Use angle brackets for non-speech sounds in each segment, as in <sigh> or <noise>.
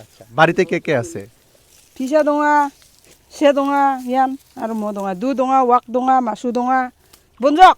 আচ্ছা। বাড়িতে কে কে আছে? ফিসা দঙা, সে দঙা, ইয়ান আর মো দঙা, দু দঙা ওয়াক দঙা, মাসু দঙা। বনজক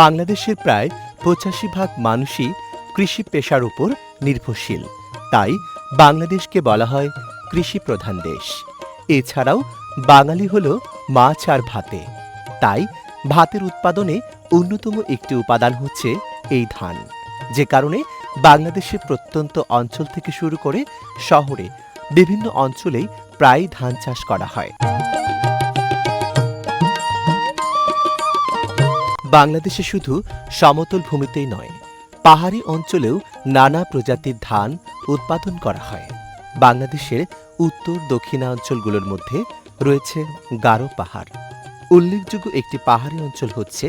বাংলাদেশের প্রায় পঁচাশি ভাগ মানুষই কৃষি পেশার উপর নির্ভরশীল। তাই বাংলাদেশকে বলা হয় কৃষি প্রধান দেশ। এছাড়াও বাঙালি হল মাছ আর ভাতে। তাই ভাতের উৎপাদনে অন্যতম একটি উপাদান হচ্ছে এই ধান। যে কারণে বাংলাদেশের প্রত্যন্ত অঞ্চল থেকে শুরু করে শহরে বিভিন্ন অঞ্চলেই প্রায় ধান চাষ করা হয়। বাংলাদেশে শুধু সমতল ভূমিতেই নয়, পাহাড়ি অঞ্চলেও নানা প্রজাতির ধান উৎপাদন করা হয়। বাংলাদেশের উত্তর দক্ষিণাঞ্চলগুলোর মধ্যে রয়েছে গারো পাহাড়। উল্লেখযোগ্য একটি পাহাড়ি অঞ্চল হচ্ছে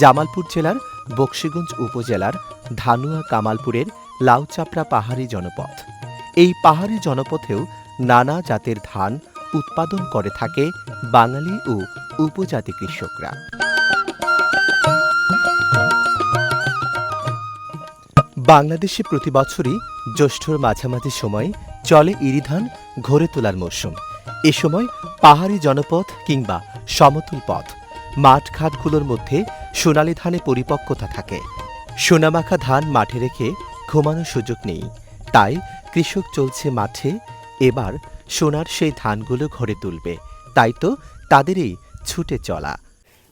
জামালপুর জেলার বক্সিগঞ্জ উপজেলার ধানুয়া কামালপুরের লাউচাপড়া পাহাড়ি জনপথ। এই পাহাড়ি জনপথেও নানা জাতের ধান উৎপাদন করে থাকে বাঙালি ও উপজাতি কৃষকরা। বাংলাদেশে প্রতি বছরই জ্যৈষ্ঠর মাঝামাঝি সময় চলে ইরিধান ঘরে তোলার মরশুম। এ সময় পাহাড়ি জনপথ কিংবা সমতল পথ মাঠ মাঠঘাটগুলোর মধ্যে সোনালী ধানে পরিপক্কতা থাকে। সোনামাখা ধান মাঠে রেখে ঘুমানোর সুযোগ নেই। তাই কৃষক চলছে মাঠে এবার সোনার সেই ধানগুলো ঘরে তুলবে। তাই তো তাদেরই ছুটে চলা।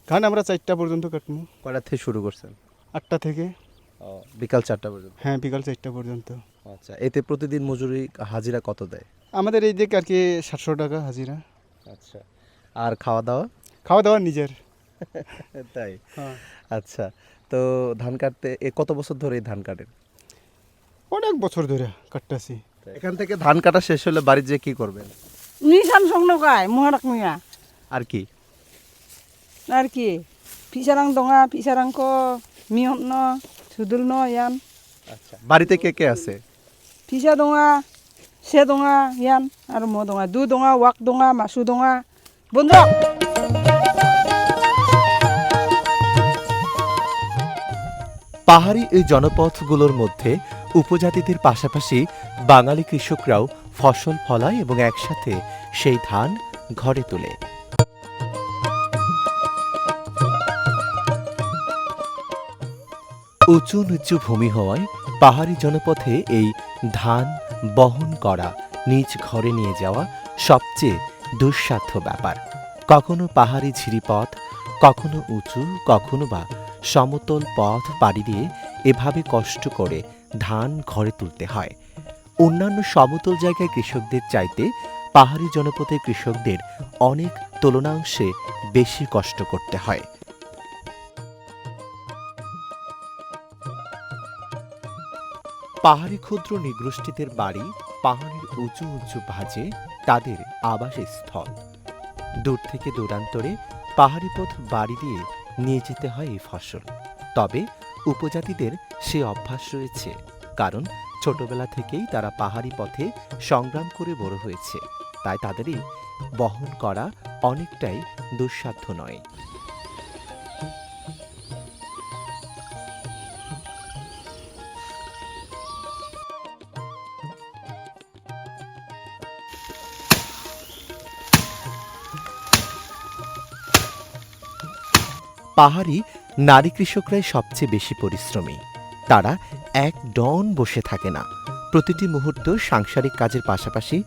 ধান আমরা চারটা পর্যন্ত কাটবো। কটা থেকে শুরু করছেন? আটটা থেকে। বিকাল চারটা পর্যন্ত? হ্যাঁ বিকাল চারটা পর্যন্ত। আচ্ছা এতে প্রতিদিন মজুরি হাজিরা কত দেয়? আমাদের এই দিকে আর কি সাতশো টাকা হাজিরা। আচ্ছা আর খাওয়া দাওয়া খাওয়া দাওয়া নিজের। <laughs> তাই? হ্যাঁ। আচ্ছা তো ধান কাটতে এ কত বছর ধরে এই ধান কাটেন? অনেক বছর ধরে কাটতেছি। এখান থেকে ধান কাটা শেষ হলে বাড়ি যেয়ে কি করবেন? Nisan song no kai, আর কি? আর কি? Narki, pisarang donga, pisarang সুদুল নয় ইয়ান। আচ্ছা, বাড়িতে কে কে আছে? ফিসা দোঙা সে দোঙা ইয়ান আর মো দোঙা দু দোঙা ওয়াক দোঙা মাসু দোঙা। বন্ধু! পাহাড়ি এই জনপথগুলোর মধ্যে উপজাতিদের পাশাপাশি বাঙালি কৃষকরাও ফসল ফলায় এবং একসাথে সেই ধান ঘরে তোলে। উঁচু নিচু ভূমি হওয়ায় পাহাড়ি জনপথে এই ধান বহন করা নিজ ঘরে নিয়ে যাওয়া সবচেয়ে দুঃসাধ্য ব্যাপার। কখনো পাহাড়ি ঝিরিপথ, কখনো উঁচু, কখনো বা সমতল পথ পাড়ি দিয়ে এভাবে কষ্ট করে ধান ঘরে তুলতে হয়। অন্যান্য সমতল জায়গায় কৃষকদের চাইতে পাহাড়ি জনপথের কৃষকদের অনেক তুলনাংশে বেশি কষ্ট করতে হয়। পাহাড়ি ক্ষুদ্র নিগোষ্ঠীদের বাড়ি পাহাড়ের উঁচু উঁচু ভাঁজে তাদের আবাসস্থল। দূর থেকে দূরান্তরে পাহাড়ি পথ বাড়ি দিয়ে নিয়ে যেতে হয় এই ফসল। তবে উপজাতিদের সে অভ্যাস রয়েছে, কারণ ছোটবেলা থেকেই তারা পাহাড়ি পথে সংগ্রাম করে বড় হয়েছে। তাই তাদেরই বহন করা অনেকটাই দুঃসাধ্য নয়। পাহাড়ি নারী কৃষকরাই সবচেয়ে বেশি পরিশ্রমী। তারা এক ডন বসে থাকে না। প্রতিটি মুহূর্ত সাংসারিক কাজের পাশাপাশি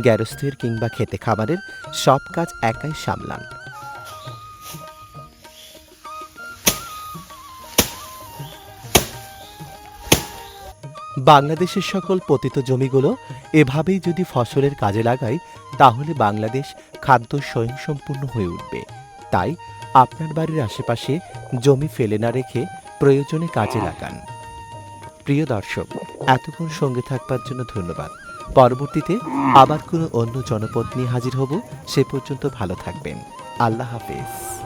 গ্যারস্থের কিংবা খেতে খাবারের সব কাজ একাই সামলান। বাংলাদেশের সকল পতিত জমিগুলো এভাবেই যদি ফসলের কাজে লাগায় তাহলে বাংলাদেশ খাদ্য স্বয়ংসম্পূর্ণ হয়ে উঠবে। তাই আপনার বাড়ির আশেপাশে জমি ফেলে না রেখে প্রয়োজনে কাজে লাগান। প্রিয় দর্শক, এতক্ষণ সঙ্গে থাকবার জন্য ধন্যবাদ। পরবর্তীতে আবার কোনো অন্য জনপদ নিয়ে হাজির হব, সে পর্যন্ত ভালো থাকবেন। আল্লাহ হাফেজ।